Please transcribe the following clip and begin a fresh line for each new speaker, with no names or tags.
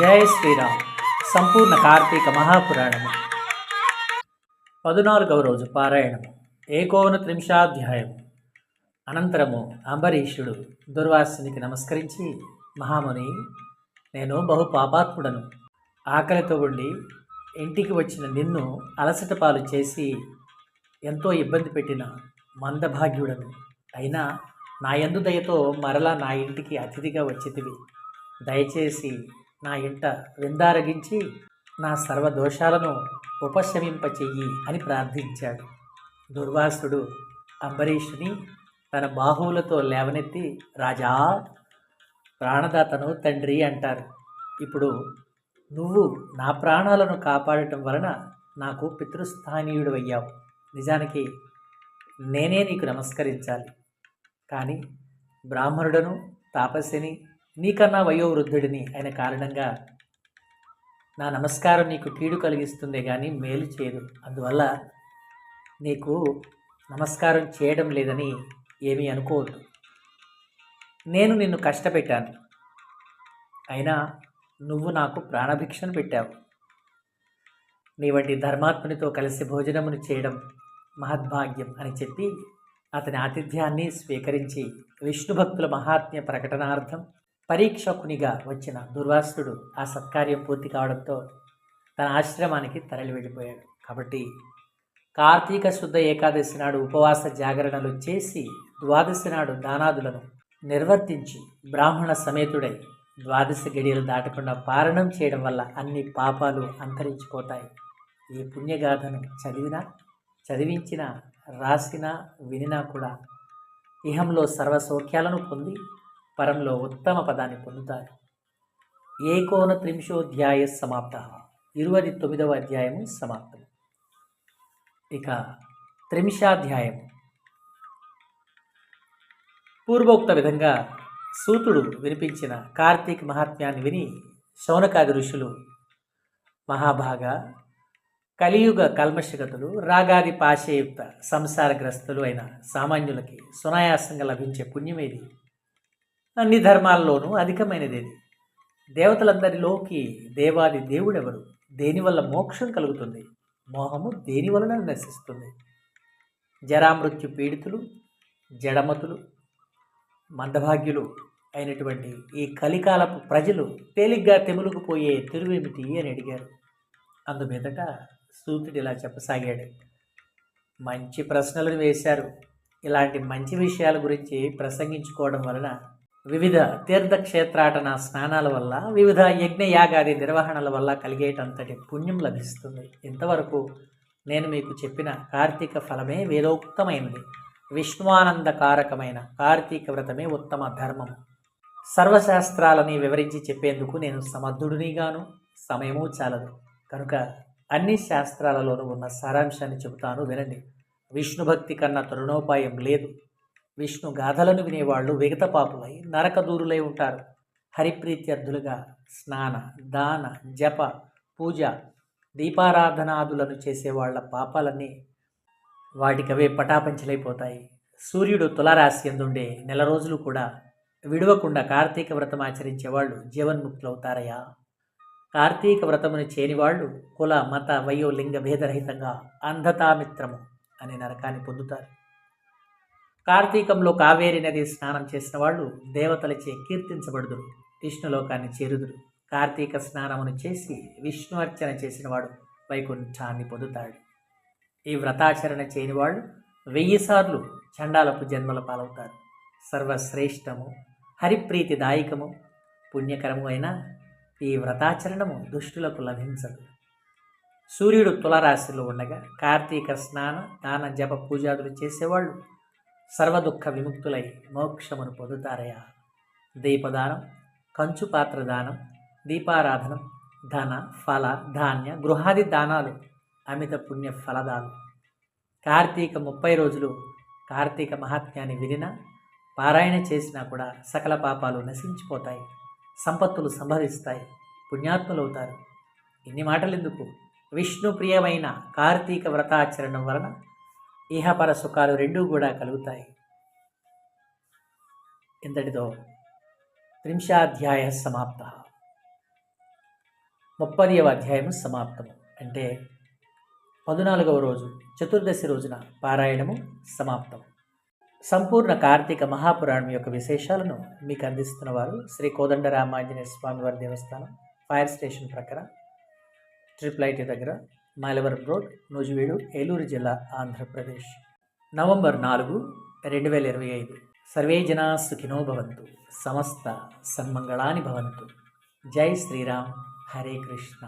జయ శ్రీరామ్. సంపూర్ణ కార్తీక మహాపురాణము. పదునాలుగవ రోజు పారాయణము. ఏకోన త్రింశాధ్యాయము అనంతరము అంబరీషుడు దుర్వాసునికి నమస్కరించి మహాముని నేను బహు పాపాత్ముడను ఆకలితో ఉండి ఇంటికి వచ్చిన నిన్ను అలసట పాలు చేసి ఎంతో ఇబ్బంది పెట్టిన మందభాగ్యుడను. అయినా నా యందు దయతో మరలా నా ఇంటికి అతిథిగా వచ్చితివి. దయచేసి నా ఇంట విందారగించి నా సర్వ దోషాలను ఉపశమింపచెయ్యి అని ప్రార్థించాడు. దుర్వాసుడు అంబరీషుని తన బాహువులతో లేవనెత్తి రాజా ప్రాణదాతను తండ్రి అంటారు. ఇప్పుడు నువ్వు నా ప్రాణాలను కాపాడటం వలన నాకు పితృస్థానీయుడు అయ్యావు నిజానికి నేనే నీకు నమస్కరించాలి. కానీ బ్రాహ్మణుడను తాపస్సిని నీకన్నా వయోవృద్ధుడిని అయిన కారణంగా నా నమస్కారం నీకు కీడు కలిగిస్తుందే కానీ మేలు చేయదు. అందువల్ల నీకు నమస్కారం చేయడం లేదని ఏమీ అనుకోవద్దు. నేను నిన్ను కష్టపెట్టాను. అయినా నువ్వు నాకు ప్రాణభిక్షను పెట్టావు. నీ వంటి ధర్మాత్మునితో కలిసి భోజనమును చేయడం మహద్భాగ్యం అని చెప్పి అతని ఆతిథ్యాన్ని స్వీకరించి విష్ణు భక్తుల మహాత్మ్య ప్రకటనార్థం పరీక్షకునిగా వచ్చిన దుర్వాసుడు ఆ సత్కార్యం పూర్తి కావడంతో తన ఆశ్రమానికి తరలి వెళ్ళిపోయాడు కాబట్టి కార్తీక శుద్ధ ఏకాదశి నాడు ఉపవాస జాగరణలు చేసి ద్వాదశి నాడు దానాదులను నిర్వర్తించి బ్రాహ్మణ సమేతుడై ద్వాదశి గడియలు దాటకుండా పారణం చేయడం వల్ల అన్ని పాపాలు అంతరించిపోతాయి. ఈ పుణ్యగాథను చదివినా చదివించిన రాసినా వినినా కూడా ఇహంలో సర్వ సౌఖ్యాలను పొంది పరంలో ఉత్తమ పదాన్ని పొందుతారు. ఏకోన త్రింశోధ్యాయ సమాప్త. ఇరవై తొమ్మిదవ అధ్యాయము సమాప్తం. ఇక త్రింశాధ్యాయం పూర్వోక్త విధంగా సూతుడు వినిపించిన కార్తీక్ మహాత్మ్యాన్ని విని శౌనకాది ఋషులు మహాభాగ కలియుగ కల్మషగతులు రాగాది పాశయుక్త సంసారగ్రస్తులు అయిన సామాన్యులకి సునాయాసంగా లభించే పుణ్యమేది? అన్ని ధర్మాల్లోనూ అధికమైనదేది. దేవతలందరిలోకి దేవాది దేవుడెవరు? దేనివల్ల మోక్షం కలుగుతుంది? మోహము దేనివలన నశిస్తుంది? జరామృత్యు పీడితులు జడమతులు మందభాగ్యులు అయినటువంటి ఈ కలికాలపు ప్రజలు తేలిగ్గా తెములుకుపోయే తిరువేమిటి అని అడిగారు. అందుమీదట సూతుడు ఇలా చెప్పసాగాడు. మంచి ప్రశ్నలను వేశారు. ఇలాంటి మంచి విషయాల గురించి ప్రసంగించుకోవడం వలన వివిధ తీర్థక్షేత్రాటన స్నానాల వల్ల వివిధ యజ్ఞయాగాది నిర్వహణల వల్ల కలిగేటంతటి పుణ్యం లభిస్తుంది. ఇంతవరకు నేను మీకు చెప్పిన కార్తీక ఫలమే వేదోక్తమైనది. విష్ణువానందకారకమైన కార్తీక వ్రతమే ఉత్తమ ధర్మం. సర్వశాస్త్రాలని వివరించి చెప్పేందుకు నేను సమర్థుడినిగాను. సమయము చాలదు. కనుక అన్ని శాస్త్రాలలోనూ ఉన్న సారాంశాన్ని చెబుతాను. వినండి. విష్ణు భక్తి కన్నా తరుణోపాయం లేదు. విష్ణు గాథలను వినేవాళ్ళు విగతపాపులై నరకదూరులై ఉంటారు. హరిప్రీత్యర్థులుగా స్నాన దాన జప పూజ దీపారాధనాదులను చేసేవాళ్ళ పాపాలన్నీ వాటికవే పటాపంచలైపోతాయి. సూర్యుడు తులారాశి ఎందుండే నెల రోజులు కూడా విడవకుండా కార్తీక వ్రతం ఆచరించే వాళ్ళు జీవన్ముక్తులవుతారయ్యా. కార్తీక వ్రతమును చేనివాళ్ళు కుల మత వయో లింగ భేదరహితంగా అంధతామిత్రము అనే నరకాన్ని పొందుతారు. కార్తీకంలో కావేరి నది స్నానం చేసిన వాళ్ళు దేవతలచే కీర్తించబడుదురు విష్ణులోకాన్ని చేరుదురు. కార్తీక స్నానమును చేసి విష్ణు అర్చన చేసినవాడు వైకుంఠాన్ని పొందుతాడు. ఈ వ్రతాచరణ చేయని వాళ్ళు వెయ్యి సార్లు చండాలపు జన్మల పాలవుతారు. సర్వశ్రేష్టము హరిప్రీతిదాయకము పుణ్యకరము అయిన ఈ వ్రతాచరణము దుష్టులకు లభించదు. సూర్యుడు తులరాశిలో ఉండగా కార్తీక స్నాన దాన జప పూజాదులు చేసేవాళ్ళు సర్వదుఃఖ విముక్తులై మోక్షమును పొందుతారయా. దీపదానం కంచు పాత్ర దానం దీపారాధనం ధన ఫల ధాన్య గృహాది దానాలు అమిత పుణ్య ఫలదాలు. కార్తీక ముప్పై రోజులు కార్తీక మహాత్మ్యాన్ని వినినా పారాయణ చేసినా కూడా సకల పాపాలు నశించిపోతాయి సంపత్తులు సంభవిస్తాయి పుణ్యాత్ములవుతారు. ఇన్ని మాటలు ఎందుకు విష్ణు ప్రియమైన కార్తీక వ్రతాచరణం వలన ఇహపర సుఖాలు రెండూ కూడా కలుగుతాయి. ఇంతటితో త్రింశాధ్యాయ సమాప్త. ముప్పదివ అధ్యాయము సమాప్తం అంటే పద్నాలుగవ రోజు చతుర్దశి రోజున పారాయణము సమాప్తం సంపూర్ణ కార్తీక మహాపురాణం యొక్క విశేషాలను మీకు అందిస్తున్న వారు శ్రీ కోదండ రామాంజనేయ స్వామివారి దేవస్థానం ఫైర్ స్టేషన్ ప్రక్కన ట్రిపుల్ ఐటీ దగ్గర మైలవరం రోడ్ నూజివీడు ఏలూరు జిల్లా ఆంధ్రప్రదేశ్ నవంబర్ నాలుగు రెండు వేల ఇరవై ఐదు సర్వే జనా సుఖినో భవంతు సమస్త సన్మంగళాని భవంతు జై శ్రీరామ్ హరే కృష్ణ